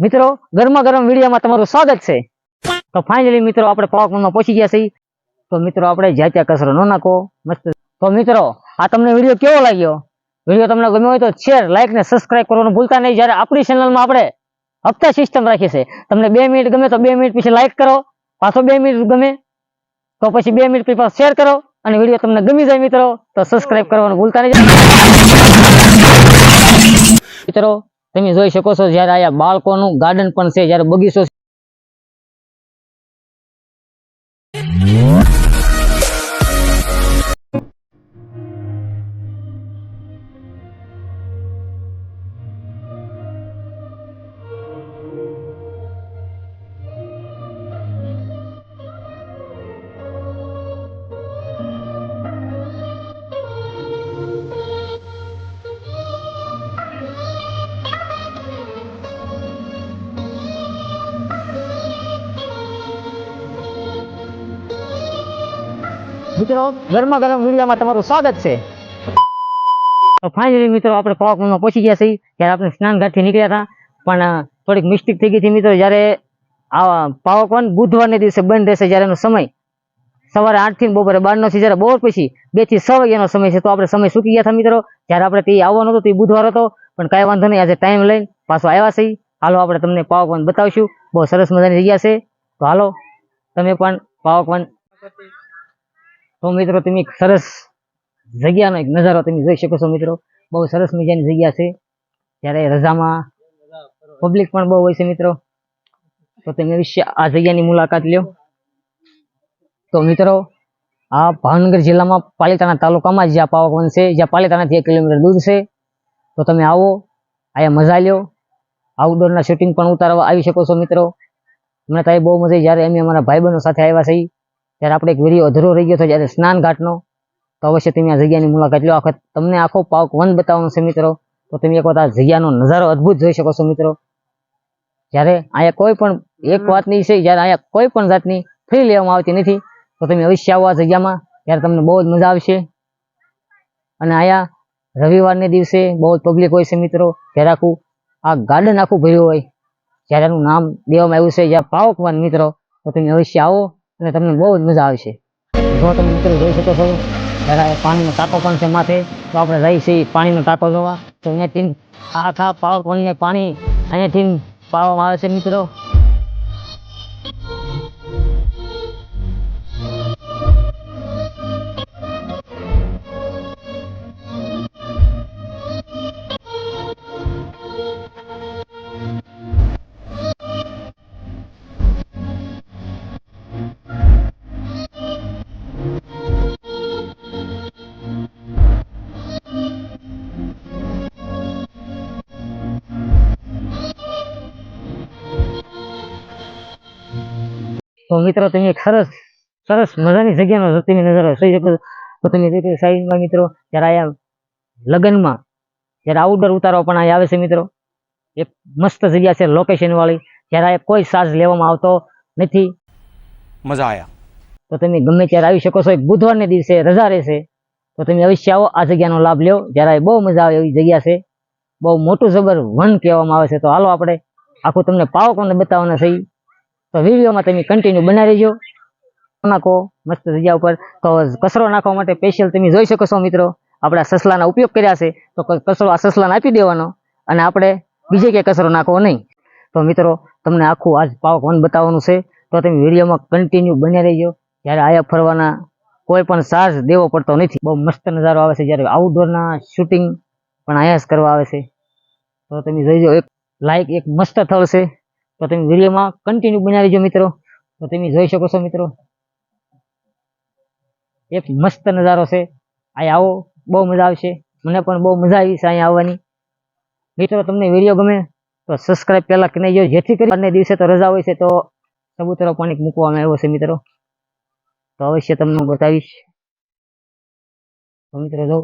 મિત્રો ગરમા ગરમ વિડીયોમાં તમારું સ્વાગત છે. તો ફાઇનલી મિત્રો, આપણે પાવકમાં પહોંચી ગયા છીએ. તો મિત્રો, આપણે જ્યાં ત્યાં કચરો ન નાખો. મસ્ત. તો મિત્રો, આ તમને વીડિયો કેવો લાગ્યો? વીડિયો તમને ગમ્યો હોય તો શેર લાઇક ને સબસ્ક્રાઇબ કરવાનું ભૂલતા નહીં. જ્યારે આપણી ચેનલમાં આપણે હપ્તા સિસ્ટમ રાખી છે તમને બે મિનિટ ગમે તો બે મિનિટ પછી લાઇક કરો. પાછો બે મિનિટ ગમે તો પછી બે મિનિટ પછી શેર કરો. અને વીડિયો તમને ગમી જાય મિત્રો, તો સબસ્ક્રાઇબ કરવાનું ભૂલતા નહીં. મિત્રો તમે જોઈ શકો છો જ્યારે અહીંયા બાળકોનું ગાર્ડન પણ છે જ્યારે બગીચો છે. મિત્રો, ગરમા ગરમ વિડીયોમાં તમારું સ્વાગત છે. ફાઇનલી મિત્રો, આપણે પાવકમાં પહોંચી ગયા છીએ. ત્યારે આપણે સ્નાન ઘાટથી નીકળ્યા હતા. પણ થોડીક મિસ્ટેક થઈ ગઈ હતી મિત્રો. જ્યારે આ પાવકવન બુધવારને દિવસે બંધ રહેશે જ્યારે એનો સમય સવારે આઠથી બપોરે બારનો છે. જ્યારે બપોર પછી બેથી છ વાગ્યાનો સમય છે. તો આપણે સમય ચૂકી ગયા હતા મિત્રો. જ્યારે આપણે તે આવવાનો હતો, તે બુધવાર હતો. પણ કાંઈ વાંધો નહીં, આજે ટાઈમ લઈને પાછો આવ્યા છીએ. હાલો, આપણે તમને પાવકવન બતાવશું. બહુ સરસ મજાની જગ્યા છે. તો હાલો, તમે પણ પાવકવન તો મિત્રો, તમે એક સરસ જગ્યાનો એક નજારો તમે જોઈ શકો છો મિત્રો. બહુ સરસ મજાની જગ્યા છે. ત્યારે રજામાં પબ્લિક પણ બહુ હોય છે મિત્રો. તો તમે વિશે આ જગ્યાની મુલાકાત લ્યો. તો મિત્રો, આ ભાવનગર જિલ્લામાં પાલિતાણા તાલુકામાં જ્યાં પાવકવન છે, જ્યાં પાલિતાણાથી એક કિલોમીટર દૂર છે. તો તમે આવો, અહીંયા મજા લ્યો. આઉટડોરના શૂટિંગ પણ ઉતારવા આવી શકો છો મિત્રો. મને તો બહુ મજા જ્યારે અમે અમારા ભાઈબંધો સાથે આવ્યા છીએ ત્યારે આપણે એક વીડિયો અધૂરો રહી ગયો હતો જ્યારે સ્નાન ઘાટનો તો અવશ્ય તમે આ જગ્યાની મુલાકાત લો. આખત તમને આખો પાવક વન બતાવવાનો છે મિત્રો. તો તમે એક વખત આ જગ્યાનો નજારો અદ્ભુત જોઈ શકો છો મિત્રો. જ્યારે અહીંયા કોઈ પણ એક વાતની છે જ્યારે અહીંયા કોઈ પણ જાતની ફ્રી લેવામાં આવતી નથી તો તમે અવશ્ય આવો આ જગ્યામાં. ત્યારે તમને બહુ જ મજા આવશે. અને અહીંયા રવિવારને દિવસે બહુ જ પબ્લિક હોય છે મિત્રો. જ્યારે આખું આ ગાર્ડન આખું ભર્યું હોય. જ્યારે એનું નામ દેવામાં આવ્યું છે જ્યાં પાવકવાન મિત્રો તો તમે અવશ્ય આવો. અને તમને બહુ જ મજા આવશે. જો તમે મિત્રો જોઈ શકો છો પાણીનો ટાંકો પણ છે માથે, તો આપણે રહીશી છીએ પાણીનો ટાંકો જોવા. તો અહીંયાથી આખા પાવર પોઈન્ટને પાણી અહીંયાથી પાવામાં આવે છે મિત્રો. તો મિત્રો તમે એક સરસ સરસ મજાની જગ્યાનો તમે નજર જોઈ શકો તો તમે જોઈ સાઈડમાં મિત્રો જ્યારે અહીંયા લગ્નમાં જ્યારે આઉટડોર ઉતારો પણ અહીંયા આવે છે મિત્રો. એક મસ્ત જગ્યા છે લોકેશનવાળી જ્યારે અહીંયા કોઈ સાજ લેવામાં આવતો નથી. મજા આવ્યા તો તમે ગમે ત્યારે આવી શકો છો. એક બુધવારને દિવસે રજા રહેશે. તો તમે અવશ્ય આવો આ જગ્યાનો લાભ લ્યો. જ્યારે બહુ મજા આવે એવી જગ્યા છે. બહુ મોટું જબર વન કહેવામાં આવે છે. તો હાલો આપણે આખું તમને પાવકોને બતાવવાના સહી તો વિડીયોમાં તમે કન્ટિન્યુ બનાવી રહેજો. નાખો મસ્ત જગ્યા ઉપર તો કચરો નાખવા માટે સ્પેશિયલ તમે જોઈ શકો છો મિત્રો, આપણે સસલાના ઉપયોગ કર્યા છે. તો કચરો આ સસલાને આપી દેવાનો અને આપણે બીજે ક્યાંય કચરો નાખવો નહીં. તો મિત્રો, તમને આખું આજ પાવક વન બતાવવાનું છે. તો તમે વિડીયોમાં કન્ટિન્યુ બન્યા રહેજો. જ્યારે આયા ફરવાના કોઈ પણ ચાર્જ દેવો પડતો નથી. બહુ મસ્ત નજારો આવે છે. જ્યારે આઉટડોરના શૂટિંગ પણ આયાસ કરવા આવે છે. તો તમે જોઈજો એક લાઈક એક મસ્ત થશે તો તમે વિડીયોમાં કન્ટિન્યુ બનાવી રહેજો મિત્રો. તો તમે જોઈ શકો છો મિત્રો. એક મસ્ત નજારો છે. અહીંયા આવો, બહુ મજા આવશે. મને પણ બહુ મજા આવી છે અહીંયા આવવાની. મિત્રો, તમને વીડિયો ગમે તો સબસ્ક્રાઈબ પહેલાં કરી જો જેથી કરી આજના દિવસે તો રજા હોય છે, તો કબૂતરો પણ મૂકવામાં આવ્યો છે મિત્રો. તો અવશ્ય તમને બતાવીશ. તો મિત્રો, જો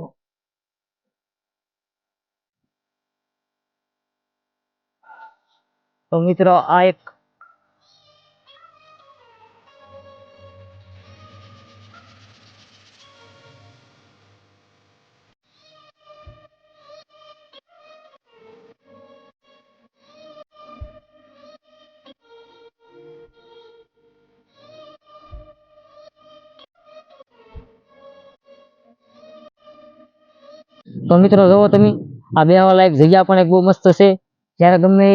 તો મિત્રો, આ એક તો મિત્રો જોવો તમે, આ બેહવા લાયક જગ્યા પણ એક બહુ મસ્ત છે. જ્યારે ગમે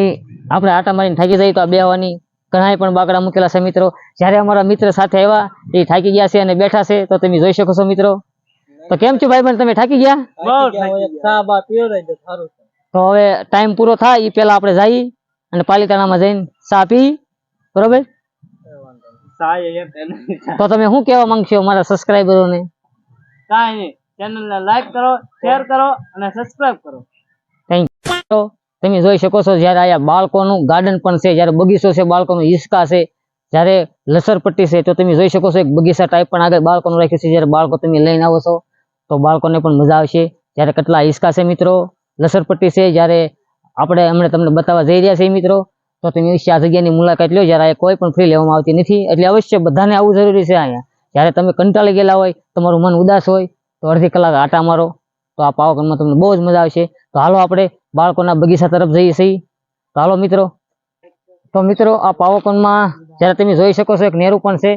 આપણે આટા મારીને થાકી જઈએ તો આ બેહવાની. ઘણા પણ બાકડા મૂકેલા છે મિત્રો. જ્યારે અમારા મિત્ર સાથે આવ્યા એ થાકી ગયા છે અને બેઠા છે તો તમે જોઈ શકો છો મિત્રો. તો કેમ છો ભાઈ તમે થાકી ગયા? તો હવે ટાઈમ પૂરો થાય એ પહેલા આપણે જઈ અને પાલિતાણામાં જઈને ચા પી. બરોબર? તો તમે શું કહેવા માંગશો મારા સબસ્ક્રાઈબરોને કાંઈ નહીં. ચેનલ ને લાઈક કરો શેર કરો અને સબસ્ક્રાઇબ કરો. થેન્ક યુ તમે જોઈ શકો છો જ્યારે અહીંયા બાળકોનું ગાર્ડન પણ છે, જ્યારે બગીચો છે, બાળકોનું હિસકા છે, જ્યારે લસરપટ્ટી છે, તો તમે જોઈ શકો છો એક બગીચા ટાઈપ પણ આગળ બાળકોનું રાખ્યું છે, જ્યારે બાળકો તમે લઈને આવો છો, તો બાળકોને પણ મજા આવશે. જ્યારે કેટલા હિસકા છે મિત્રો, લસરપટ્ટી છે, જ્યારે આપણે હમણાં તમને બતાવવા જઈ રહ્યા છીએ મિત્રો, તો તમે આ જગ્યાની મુલાકાત લો, જ્યારે કોઈ પણ ફ્રી લેવામાં આવતી નથી, એટલે અવશ્ય બધાને આવવું જરૂરી છે અહીંયા. જ્યારે તમે કંટાળી ગયેલા હોય, તમારું મન ઉદાસ હોય, તો અડધી કલાક આટા મારો તો આ પાવાગઢમાં તમને બહુ જ મજા આવશે. તો હાલો આપણે બાળકોના બગીચા તરફ જઈએ છીએ. તો હાલો મિત્રો. તો મિત્રો, આ પાવાગઢમાં જ્યારે તમે જોઈ શકો છો, એક નેરું પણ છે.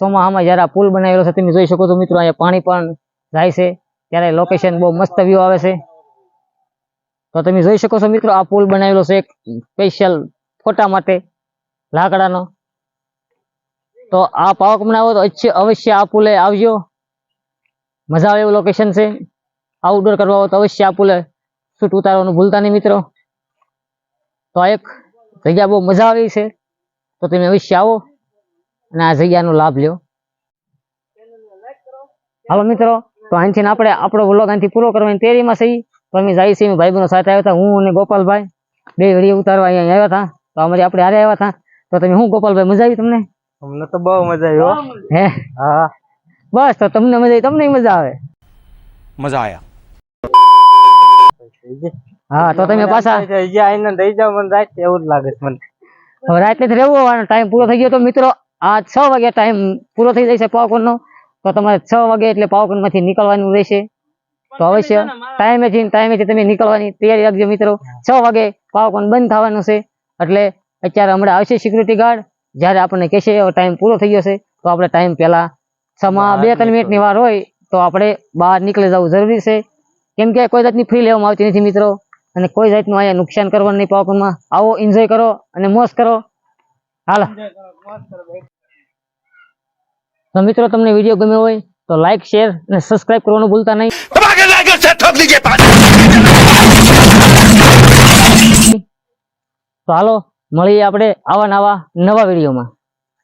સોમાહામાં જ્યારે આ પુલ બનાવેલો છે, તમે જોઈ શકો છો મિત્રો, અહીંયા પાણી પણ જાય છે. ત્યારે લોકેશન બહુ મસ્ત વ્યૂ આવે છે. તો તમે જોઈ શકો છો મિત્રો, આ પુલ બનાવેલો છે એક સ્પેશિયલ ફોટા માટે, લાકડાનો. તો આ પાવક બનાવો તો અવશ્ય આ પુલે આવજો. મજા આવે એવું લોકેશન છે. આઉટડોર કરવા હોય તો અવશ્ય આ શૂટ ઉતારવાનું ભૂલતા નહીં મિત્રો. તો એક જગ્યા બહુ મજા આવી છે. તો તમે અવશ્ય આવો અને આ જગ્યાનો લાભ લ્યો. હાલો મિત્રો તો અહીંથી આપણે આપણો વ્લોગ અહીંથી પૂરો કરવાની તૈયારીમાં છીએ. તો અમે જઈએ છીએ ભાઈ સાથે આવ્યા હતા હું અને ગોપાલભાઈ. બે હળી ઉતારવા અહીંયા આવ્યા હતા. તો અમારી આપણે હારે આવ્યા હતા. તો તમે હું ગોપાલભાઈ મજા આવી તમને? અમને તો બહુ મજા આવી હે. હા? બસ તો તમને મજા આવી તમને મજા આવે. મજા આવ્યા હા તો તમે પાછા આઈને રહી જાવ મને રાત એવું જ લાગે છે મને. હવે રાત્રે જ રહેવું હોવાનો ટાઈમ પૂરો થઈ ગયો તો મિત્રો આ છ વાગે ટાઈમ પૂરો થઈ જાય છે તો તમારે છ વાગે એટલે પાવકરમાંથી નીકળવાનું રહેશે. તો અવશ્ય ટાઈમે થી ટાઈમે થી તમે નીકળવાની તૈયારી રાખજો મિત્રો. છ વાગે પાવકર બંધ થવાનું છે. એટલે અત્યારે હમણાં આવશે સિક્યુરિટી ગાર્ડ જ્યારે આપણને કહેશે ટાઈમ પૂરો થઈ ગયો છે. તો આપણે ટાઈમ પહેલા છમાં બે ત્રણ મિનિટની વાર હોય તો આપણે બહાર નીકળી જવું જરૂરી છે. કેમ કે કોઈ જાતની ફી લેવામાં આવતી નથી મિત્રો. અને કોઈ જાતનું અહીંયા નુકસાન કરવાનું નહીં પાવાકુંડમાં આવો એન્જોય કરો અને મોજ કરો. હાલો. તો મિત્રો તમને વીડિયો ગમ્યો હોય તો લાઈક શેર અને સબસ્ક્રાઇબ કરવાનું ભૂલતા નહીં. તો હાલો, મળીએ આપણે આવા નવા નવા વિડીયોમાં